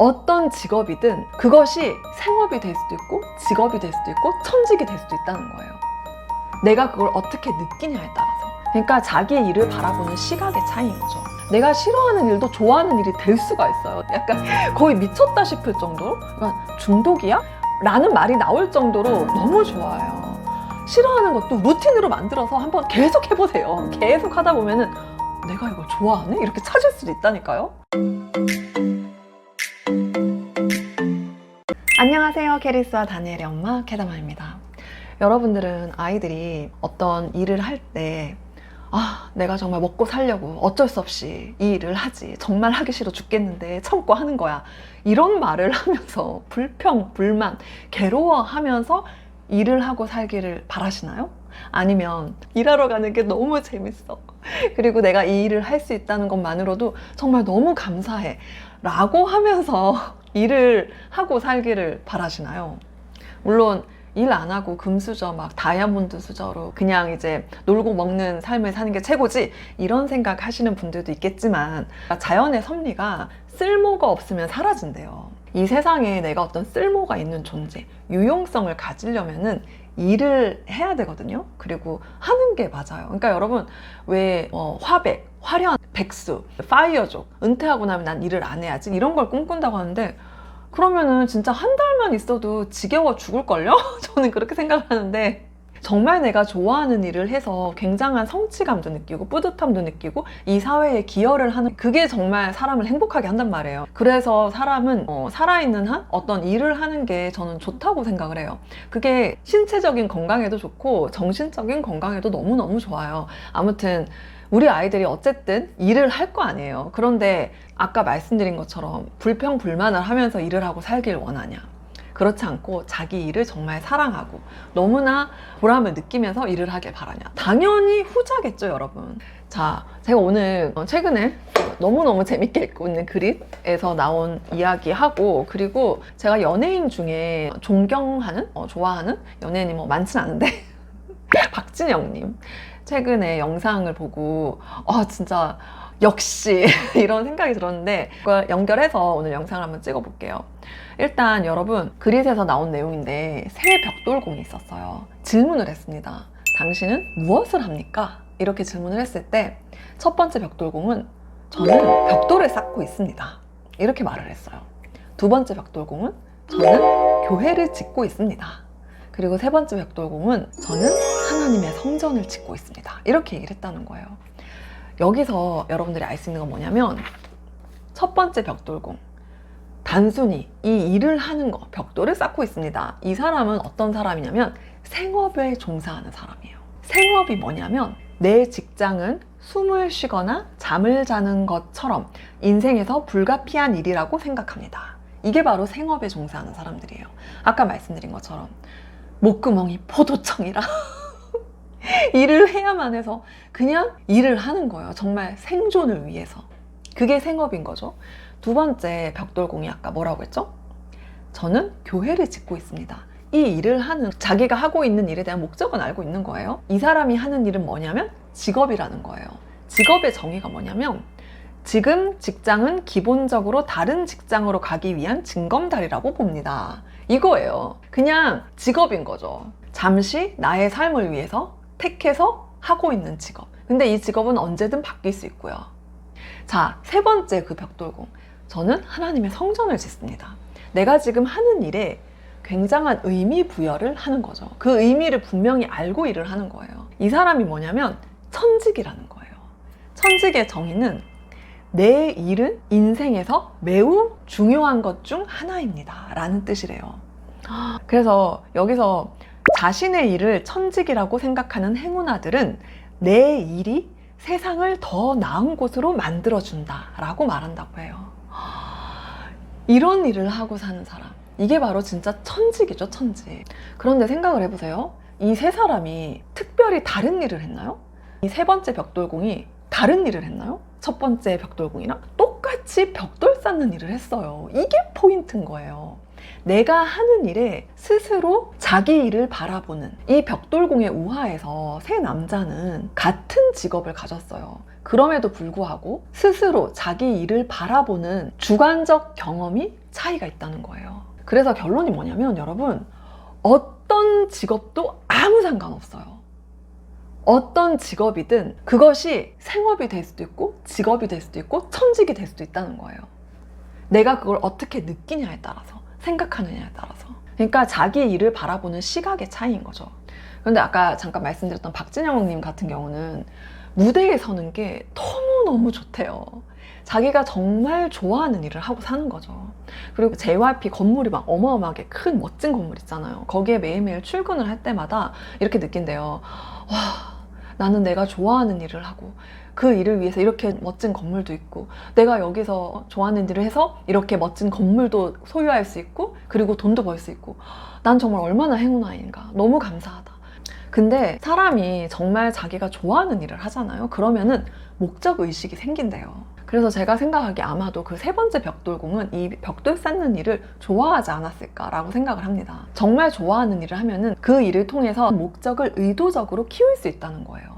어떤 직업이든 그것이 생업이 될 수도 있고 직업이 될 수도 있고 천직이 될 수도 있다는 거예요. 내가 그걸 어떻게 느끼냐에 따라서. 그러니까 자기의 일을 바라보는 시각의 차이인 거죠. 내가 싫어하는 일도 좋아하는 일이 될 수가 있어요. 약간 거의 미쳤다 싶을 정도로 그러니까 중독이야? 라는 말이 나올 정도로 너무 좋아요. 싫어하는 것도 루틴으로 만들어서 한번 계속 해보세요. 계속 하다 보면은 내가 이거 좋아하네? 이렇게 찾을 수도 있다니까요. 안녕하세요. 캐리스와 다니엘의 엄마 캐다마입니다. 여러분들은 아이들이 어떤 일을 할 때 아, 내가 정말 먹고 살려고 어쩔 수 없이 이 일을 하지. 정말 하기 싫어 죽겠는데 참고 하는 거야. 이런 말을 하면서 불평, 불만, 괴로워하면서 일을 하고 살기를 바라시나요? 아니면 일하러 가는 게 너무 재밌어. 그리고 내가 이 일을 할 수 있다는 것만으로도 정말 너무 감사해. 라고 하면서 일을 하고 살기를 바라시나요? 물론 일 안 하고 금수저 막 다이아몬드 수저로 그냥 이제 놀고 먹는 삶을 사는 게 최고지 이런 생각 하시는 분들도 있겠지만 자연의 섭리가 쓸모가 없으면 사라진대요. 이 세상에 내가 어떤 쓸모가 있는 존재, 유용성을 가지려면은 일을 해야 되거든요. 그리고 하는 게 맞아요. 그러니까 여러분 왜 어, 화백, 화려한 백수, 파이어족, 은퇴하고 나면 난 일을 안 해야지 이런 걸 꿈꾼다고 하는데 그러면은 진짜 한 달만 있어도 지겨워 죽을걸요? 저는 그렇게 생각하는데 정말 내가 좋아하는 일을 해서 굉장한 성취감도 느끼고 뿌듯함도 느끼고 이 사회에 기여를 하는 그게 정말 사람을 행복하게 한단 말이에요. 그래서 사람은 어, 살아있는 한 어떤 일을 하는 게 저는 좋다고 생각을 해요. 그게 신체적인 건강에도 좋고 정신적인 건강에도 너무너무 좋아요. 아무튼 우리 아이들이 어쨌든 일을 할 거 아니에요. 그런데 아까 말씀드린 것처럼 불평불만을 하면서 일을 하고 살길 원하냐? 그렇지 않고 자기 일을 정말 사랑하고 너무나 보람을 느끼면서 일을 하길 바라냐? 당연히 후자겠죠, 여러분. 자, 제가 오늘 최근에 너무너무 재밌게 읽고 있는 그릿에서 나온 이야기하고 그리고 제가 연예인 중에 존경하는, 어, 좋아하는 연예인이 뭐 많진 않은데 박진영님 최근에 영상을 보고 아 진짜 역시 이런 생각이 들었는데 그걸 연결해서 오늘 영상을 한번 찍어볼게요. 일단 여러분 그릿에서 나온 내용인데 새 벽돌공이 있었어요. 질문을 했습니다. 당신은 무엇을 합니까? 이렇게 질문을 했을 때 첫 번째 벽돌공은 저는 벽돌을 쌓고 있습니다. 이렇게 말을 했어요. 두 번째 벽돌공은 저는 교회를 짓고 있습니다. 그리고 세 번째 벽돌공은 저는 하나님의 성전을 짓고 있습니다. 이렇게 얘기를 했다는 거예요. 여기서 여러분들이 알 수 있는 건 뭐냐면 첫 번째 벽돌공. 단순히 이 일을 하는 거, 벽돌을 쌓고 있습니다. 이 사람은 어떤 사람이냐면 생업에 종사하는 사람이에요. 생업이 뭐냐면 내 직장은 숨을 쉬거나 잠을 자는 것처럼 인생에서 불가피한 일이라고 생각합니다. 이게 바로 생업에 종사하는 사람들이에요. 아까 말씀드린 것처럼 목구멍이 포도청이라 일을 해야만 해서 그냥 일을 하는 거예요. 정말 생존을 위해서. 그게 생업인 거죠. 두 번째 벽돌공이 아까 뭐라고 했죠? 저는 교회를 짓고 있습니다. 이 일을 하는 자기가 하고 있는 일에 대한 목적은 알고 있는 거예요. 이 사람이 하는 일은 뭐냐면 직업이라는 거예요. 직업의 정의가 뭐냐면 지금 직장은 기본적으로 다른 직장으로 가기 위한 징검다리라고 봅니다. 이거예요. 그냥 직업인 거죠. 잠시 나의 삶을 위해서 택해서 하고 있는 직업. 근데 이 직업은 언제든 바뀔 수 있고요. 자, 세 번째 그 벽돌공. 저는 하나님의 성전을 짓습니다. 내가 지금 하는 일에 굉장한 의미 부여를 하는 거죠. 그 의미를 분명히 알고 일을 하는 거예요. 이 사람이 뭐냐면 천직이라는 거예요. 천직의 정의는 내 일은 인생에서 매우 중요한 것 중 하나입니다. 라는 뜻이래요. 그래서 여기서 자신의 일을 천직이라고 생각하는 행운아들은 내 일이 세상을 더 나은 곳으로 만들어준다. 라고 말한다고 해요. 이런 일을 하고 사는 사람. 이게 바로 진짜 천직이죠, 천직. 그런데 생각을 해보세요. 이 세 사람이 특별히 다른 일을 했나요? 이 세 번째 벽돌공이 다른 일을 했나요? 첫 번째 벽돌공이랑 똑같이 벽돌 쌓는 일을 했어요. 이게 포인트인 거예요. 내가 하는 일에 스스로 자기 일을 바라보는 이 벽돌공의 우하에서 세 남자는 같은 직업을 가졌어요. 그럼에도 불구하고 스스로 자기 일을 바라보는 주관적 경험이 차이가 있다는 거예요. 그래서 결론이 뭐냐면 여러분 어떤 직업도 아무 상관없어요. 어떤 직업이든 그것이 생업이 될 수도 있고 직업이 될 수도 있고 천직이 될 수도 있다는 거예요. 내가 그걸 어떻게 느끼냐에 따라서 생각하느냐에 따라서 그러니까 자기의 일을 바라보는 시각의 차이인 거죠. 그런데 아까 잠깐 말씀드렸던 박진영님 같은 경우는 무대에 서는 게 너무너무 좋대요. 자기가 정말 좋아하는 일을 하고 사는 거죠. 그리고 JYP 건물이 막 어마어마하게 큰 멋진 건물 있잖아요. 거기에 매일매일 출근을 할 때마다 이렇게 느낀대요. 와, 나는 내가 좋아하는 일을 하고 그 일을 위해서 이렇게 멋진 건물도 있고 내가 여기서 좋아하는 일을 해서 이렇게 멋진 건물도 소유할 수 있고 그리고 돈도 벌 수 있고 난 정말 얼마나 행운아인가 너무 감사하다. 근데 사람이 정말 자기가 좋아하는 일을 하잖아요. 그러면은 목적 의식이 생긴대요. 그래서 제가 생각하기에 아마도 그 세 번째 벽돌공은 이 벽돌 쌓는 일을 좋아하지 않았을까라고 생각을 합니다. 정말 좋아하는 일을 하면은 그 일을 통해서 목적을 의도적으로 키울 수 있다는 거예요.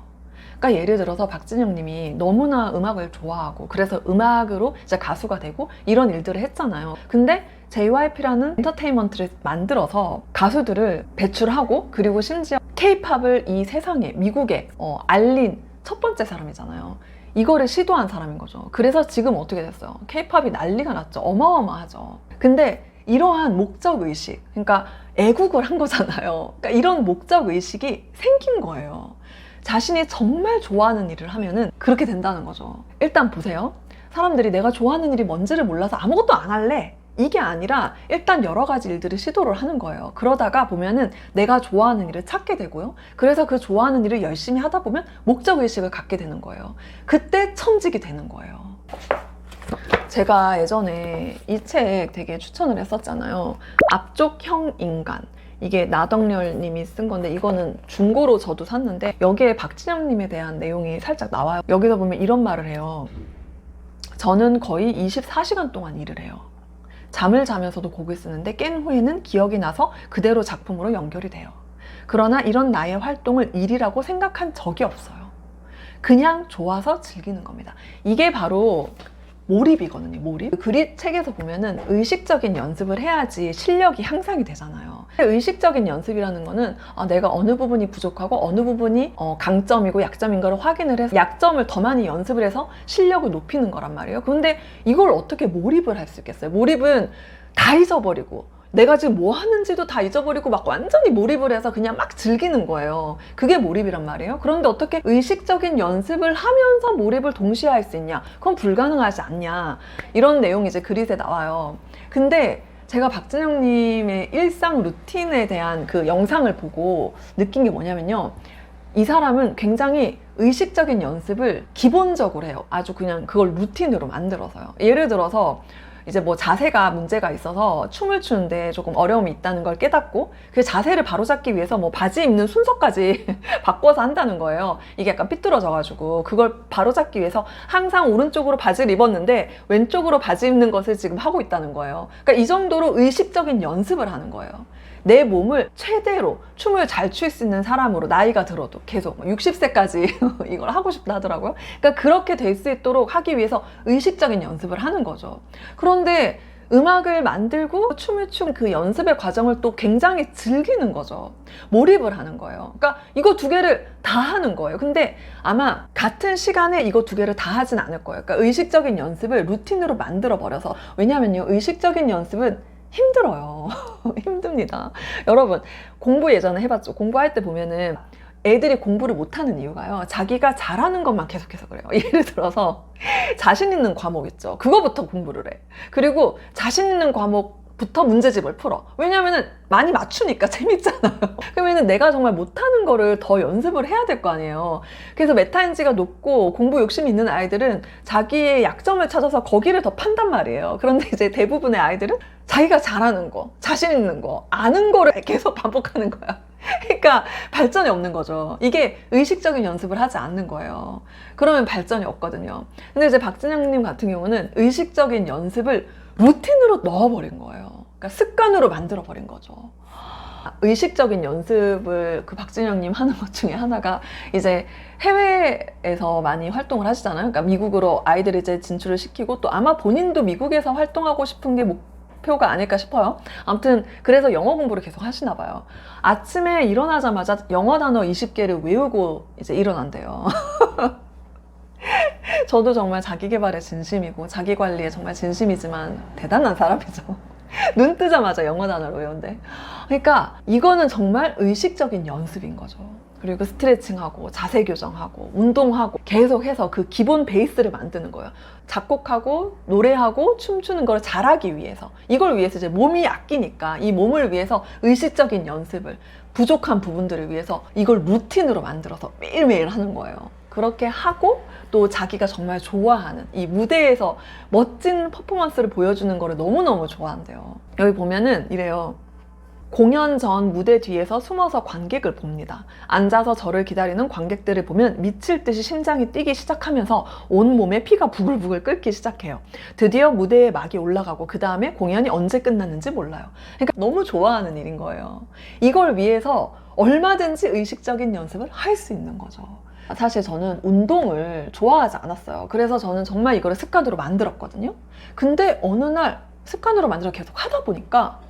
그러니까 예를 들어서 박진영 님이 너무나 음악을 좋아하고 그래서 음악으로 이제 가수가 되고 이런 일들을 했잖아요. 근데 JYP라는 엔터테인먼트를 만들어서 가수들을 배출하고 그리고 심지어 K-팝을 이 세상에 미국에 어, 알린 첫 번째 사람이잖아요. 이거를 시도한 사람인 거죠. 그래서 지금 어떻게 됐어요? K-팝이 난리가 났죠. 어마어마하죠. 근데 이러한 목적 의식, 그러니까 애국을 한 거잖아요. 그러니까 이런 목적 의식이 생긴 거예요. 자신이 정말 좋아하는 일을 하면은 그렇게 된다는 거죠. 일단 보세요. 사람들이 내가 좋아하는 일이 뭔지를 몰라서 아무것도 안 할래. 이게 아니라 일단 여러 가지 일들을 시도를 하는 거예요. 그러다가 보면은 내가 좋아하는 일을 찾게 되고요. 그래서 그 좋아하는 일을 열심히 하다 보면 목적 의식을 갖게 되는 거예요. 그때 천직이 되는 거예요. 제가 예전에 이 책 되게 추천을 했었잖아요. 앞쪽형 인간. 이게 나덕렬 님이 쓴 건데 이거는 중고로 저도 샀는데 여기에 박진영 님에 대한 내용이 살짝 나와요. 여기서 보면 이런 말을 해요. 저는 거의 24시간 동안 일을 해요. 잠을 자면서도 곡을 쓰는데 깬 후에는 기억이 나서 그대로 작품으로 연결이 돼요. 그러나 이런 나의 활동을 일이라고 생각한 적이 없어요. 그냥 좋아서 즐기는 겁니다. 이게 바로 몰입이거든요, 몰입. 그리 책에서 보면은 의식적인 연습을 해야지 실력이 향상이 되잖아요. 의식적인 연습이라는 거는 아, 내가 어느 부분이 부족하고 어느 부분이 어, 강점이고 약점인가를 확인을 해서 약점을 더 많이 연습을 해서 실력을 높이는 거란 말이에요. 그런데 이걸 어떻게 몰입을 할 수 있겠어요? 몰입은 다 잊어버리고 내가 지금 뭐 하는지도 다 잊어버리고 막 완전히 몰입을 해서 그냥 막 즐기는 거예요. 그게 몰입이란 말이에요. 그런데 어떻게 의식적인 연습을 하면서 몰입을 동시에 할 수 있냐? 그건 불가능하지 않냐? 이런 내용이 이제 그릿에 나와요. 근데 제가 박진영님의 일상 루틴에 대한 그 영상을 보고 느낀 게 뭐냐면요. 이 사람은 굉장히 의식적인 연습을 기본적으로 해요. 아주 그냥 그걸 루틴으로 만들어서요. 예를 들어서 이제 뭐 자세가 문제가 있어서 춤을 추는데 조금 어려움이 있다는 걸 깨닫고 그 자세를 바로잡기 위해서 뭐 바지 입는 순서까지 바꿔서 한다는 거예요. 이게 약간 삐뚤어져가지고 그걸 바로잡기 위해서 항상 오른쪽으로 바지를 입었는데 왼쪽으로 바지 입는 것을 지금 하고 있다는 거예요. 그러니까 이 정도로 의식적인 연습을 하는 거예요. 내 몸을 최대로 춤을 잘 출 수 있는 사람으로 나이가 들어도 계속 60세까지 이걸 하고 싶다 하더라고요. 그러니까 그렇게 될 수 있도록 하기 위해서 의식적인 연습을 하는 거죠. 그런데 음악을 만들고 춤을 추는 그 연습의 과정을 또 굉장히 즐기는 거죠. 몰입을 하는 거예요. 그러니까 이거 두 개를 다 하는 거예요. 근데 아마 같은 시간에 이거 두 개를 다 하진 않을 거예요. 그러니까 의식적인 연습을 루틴으로 만들어 버려서 왜냐면요. 의식적인 연습은 힘들어요. 힘듭니다. 여러분, 공부 예전에 해봤죠? 공부할 때 보면은 애들이 공부를 못하는 이유가요. 자기가 잘하는 것만 계속해서 그래요. 예를 들어서 자신 있는 과목 있죠. 그거부터 공부를 해. 그리고 자신 있는 과목 부터 문제집을 풀어. 왜냐면은 많이 맞추니까 재밌잖아요. 그러면은 내가 정말 못하는 거를 더 연습을 해야 될 거 아니에요. 그래서 메타인지가 높고 공부 욕심이 있는 아이들은 자기의 약점을 찾아서 거기를 더 판단 말이에요. 그런데 이제 대부분의 아이들은 자기가 잘하는 거, 자신 있는 거, 아는 거를 계속 반복하는 거야. 그러니까 발전이 없는 거죠. 이게 의식적인 연습을 하지 않는 거예요. 그러면 발전이 없거든요. 근데 이제 박진영님 같은 경우는 의식적인 연습을 루틴으로 넣어버린 거예요. 그러니까 습관으로 만들어버린 거죠. 의식적인 연습을 그 박진영님 하는 것 중에 하나가 이제 해외에서 많이 활동을 하시잖아요. 그러니까 미국으로 아이들을 이제 진출을 시키고 또 아마 본인도 미국에서 활동하고 싶은 게 목, 목표가 아닐까 싶어요. 아무튼 그래서 영어 공부를 계속 하시나 봐요. 아침에 일어나자마자 영어 단어 20개를 외우고 이제 일어난대요. 저도 정말 자기 개발에 진심이고 자기 관리에 정말 진심이지만 대단한 사람이죠. 눈 뜨자마자 영어 단어를 외운대. 그러니까 이거는 정말 의식적인 연습인 거죠. 그리고 스트레칭하고 자세 교정하고 운동하고 계속해서 그 기본 베이스를 만드는 거예요. 작곡하고 노래하고 춤추는 걸 잘하기 위해서 이걸 위해서 이제 몸이 아끼니까 이 몸을 위해서 의식적인 연습을 부족한 부분들을 위해서 이걸 루틴으로 만들어서 매일매일 하는 거예요. 그렇게 하고 또 자기가 정말 좋아하는 이 무대에서 멋진 퍼포먼스를 보여주는 거를 너무너무 좋아한대요. 여기 보면은 이래요. 공연 전 무대 뒤에서 숨어서 관객을 봅니다. 앉아서 저를 기다리는 관객들을 보면 미칠 듯이 심장이 뛰기 시작하면서 온 몸에 피가 부글부글 끓기 시작해요. 드디어 무대에 막이 올라가고 그 다음에 공연이 언제 끝났는지 몰라요. 그러니까 너무 좋아하는 일인 거예요. 이걸 위해서 얼마든지 의식적인 연습을 할 수 있는 거죠. 사실 저는 운동을 좋아하지 않았어요. 그래서 저는 정말 이거를 습관으로 만들었거든요. 근데 어느 날 습관으로 만들어 계속 하다 보니까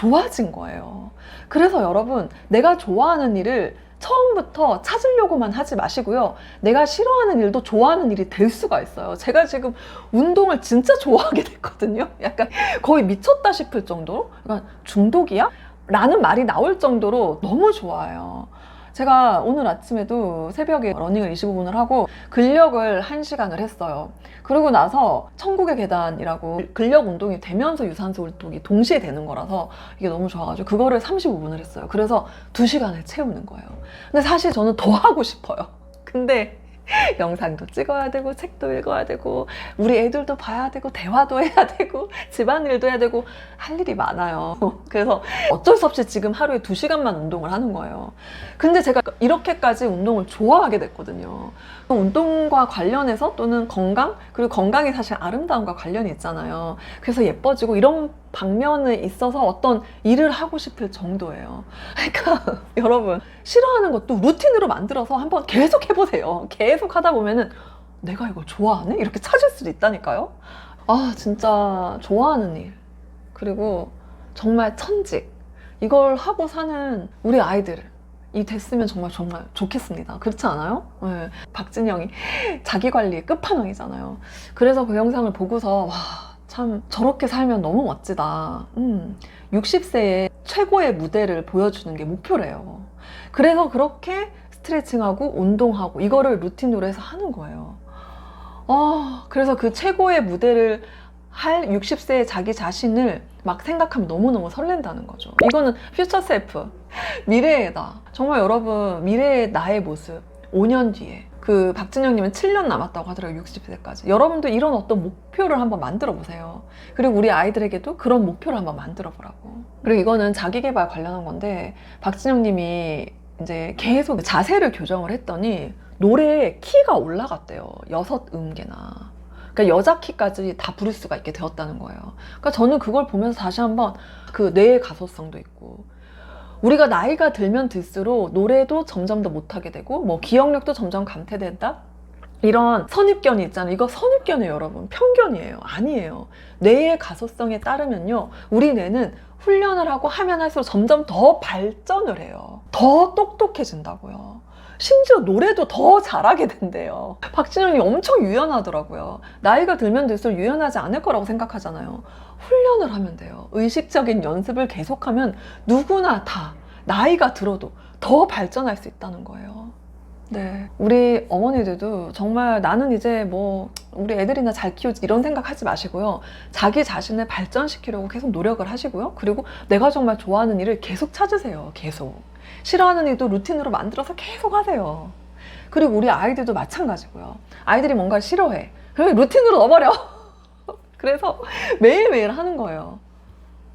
좋아진 거예요. 그래서 여러분, 내가 좋아하는 일을 처음부터 찾으려고만 하지 마시고요. 내가 싫어하는 일도 좋아하는 일이 될 수가 있어요. 제가 지금 운동을 진짜 좋아하게 됐거든요. 약간 거의 미쳤다 싶을 정도로. 약간 중독이야? 라는 말이 나올 정도로 너무 좋아요. 제가 오늘 아침에도 새벽에 러닝을 25분을 하고 근력을 1시간을 했어요. 그러고 나서 천국의 계단이라고 근력 운동이 되면서 유산소 운동이 동시에 되는 거라서 이게 너무 좋아가지고 그거를 35분을 했어요. 그래서 2시간을 채우는 거예요. 근데 사실 저는 더 하고 싶어요. 근데 영상도 찍어야 되고 책도 읽어야 되고 우리 애들도 봐야 되고 대화도 해야 되고 집안일도 해야 되고 할 일이 많아요. 그래서 어쩔 수 없이 지금 하루에 2시간만 운동을 하는 거예요. 근데 제가 이렇게까지 운동을 좋아하게 됐거든요. 운동과 관련해서 또는 건강 그리고 건강이 사실 아름다움과 관련이 있잖아요. 그래서 예뻐지고 이런 방면에 있어서 어떤 일을 하고 싶을 정도예요. 그러니까 여러분 싫어하는 것도 루틴으로 만들어서 한번 계속 해보세요. 계속 하다 보면은 내가 이걸 좋아하네 이렇게 찾을 수도 있다니까요. 아 진짜 좋아하는 일 그리고 정말 천직 이걸 하고 사는 우리 아이들을 이 됐으면 정말 정말 좋겠습니다. 그렇지 않아요? 네. 박진영이 자기 관리의 끝판왕이잖아요. 그래서 그 영상을 보고서 와, 참 저렇게 살면 너무 멋지다. 음, 60세에 최고의 무대를 보여주는 게 목표래요. 그래서 그렇게 스트레칭하고 운동하고 이거를 루틴으로 해서 하는 거예요. 아, 그래서 그 최고의 무대를 할 60세의 자기 자신을 막 생각하면 너무너무 설렌다는 거죠. 이거는 퓨처 셀프, 미래에다. 정말 여러분, 미래의 나의 모습, 5년 뒤에. 그 박진영님은 7년 남았다고 하더라고요, 60세까지. 여러분도 이런 어떤 목표를 한번 만들어 보세요. 그리고 우리 아이들에게도 그런 목표를 한번 만들어 보라고. 그리고 이거는 자기 개발 관련한 건데, 박진영님이 이제 계속 자세를 교정을 했더니 노래의 키가 올라갔대요. 여섯 음계나. 그러니까 여자 키까지 다 부를 수가 있게 되었다는 거예요. 그러니까 저는 그걸 보면서 다시 한번 그 뇌의 가소성도 있고 우리가 나이가 들면 들수록 노래도 점점 더 못하게 되고 뭐 기억력도 점점 감퇴된다. 이런 선입견이 있잖아요. 이거 선입견이에요, 여러분. 편견이에요. 아니에요. 뇌의 가소성에 따르면요. 우리 뇌는 훈련을 하고 하면 할수록 점점 더 발전을 해요. 더 똑똑해진다고요. 심지어 노래도 더 잘하게 된대요. 박진영이 엄청 유연하더라고요. 나이가 들면 들수록 유연하지 않을 거라고 생각하잖아요. 훈련을 하면 돼요. 의식적인 연습을 계속하면 누구나 다 나이가 들어도 더 발전할 수 있다는 거예요. 네. 우리 어머니들도 정말 나는 이제 뭐 우리 애들이나 잘 키우지 이런 생각 하지 마시고요. 자기 자신을 발전시키려고 계속 노력을 하시고요. 그리고 내가 정말 좋아하는 일을 계속 찾으세요. 계속. 싫어하는 일도 루틴으로 만들어서 계속 하세요. 그리고 우리 아이들도 마찬가지고요. 아이들이 뭔가 싫어해. 그러면 루틴으로 넣어버려. 그래서 매일매일 하는 거예요.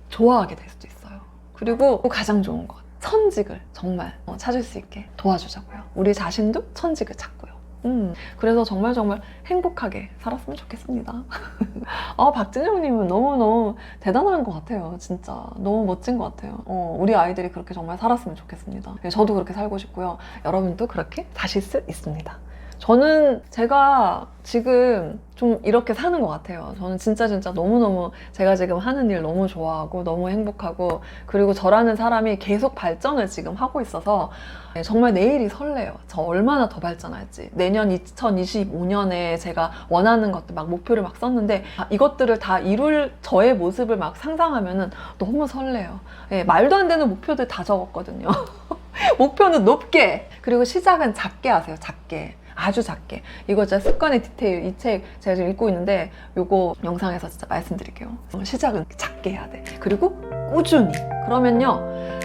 좋아하게 될 수도 있어요. 그리고 가장 좋은 것. 천직을 정말 어, 찾을 수 있게 도와주자고요. 우리 자신도 천직을 찾고요. 음, 그래서 정말 정말 행복하게 살았으면 좋겠습니다. 아, 박진영님은 너무너무 대단한 것 같아요. 진짜. 너무 멋진 것 같아요. 어, 우리 아이들이 그렇게 정말 살았으면 좋겠습니다. 네, 저도 그렇게 살고 싶고요. 여러분도 그렇게 사실 수 있습니다. 저는 제가 지금 좀 이렇게 사는 것 같아요. 저는 진짜 진짜 너무너무 제가 지금 하는 일 너무 좋아하고 너무 행복하고 그리고 저라는 사람이 계속 발전을 지금 하고 있어서 네, 정말 내일이 설레요. 저 얼마나 더 발전할지. 내년 2025년에 제가 원하는 것들 막 목표를 막 썼는데 아, 이것들을 다 이룰 저의 모습을 막 상상하면은 너무 설레요. 예, 말도 안 되는 목표들 다 적었거든요. 목표는 높게 그리고 시작은 작게 하세요. 작게. 아주 작게. 이거 진짜 습관의 디테일 이 책 제가 지금 읽고 있는데 요거 영상에서 진짜 말씀드릴게요. 시작은 작게 해야 돼. 그리고 꾸준히. 그러면요.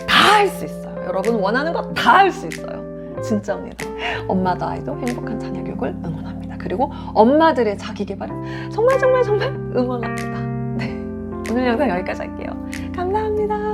다 할 수 있어요. 여러분 원하는 거 다 할 수 있어요. 진짜입니다. 엄마도 아이도 행복한 자녀 교육을 응원합니다. 그리고 엄마들의 자기 개발을 정말 정말 정말 응원합니다. 네. 오늘 영상 여기까지 할게요. 감사합니다.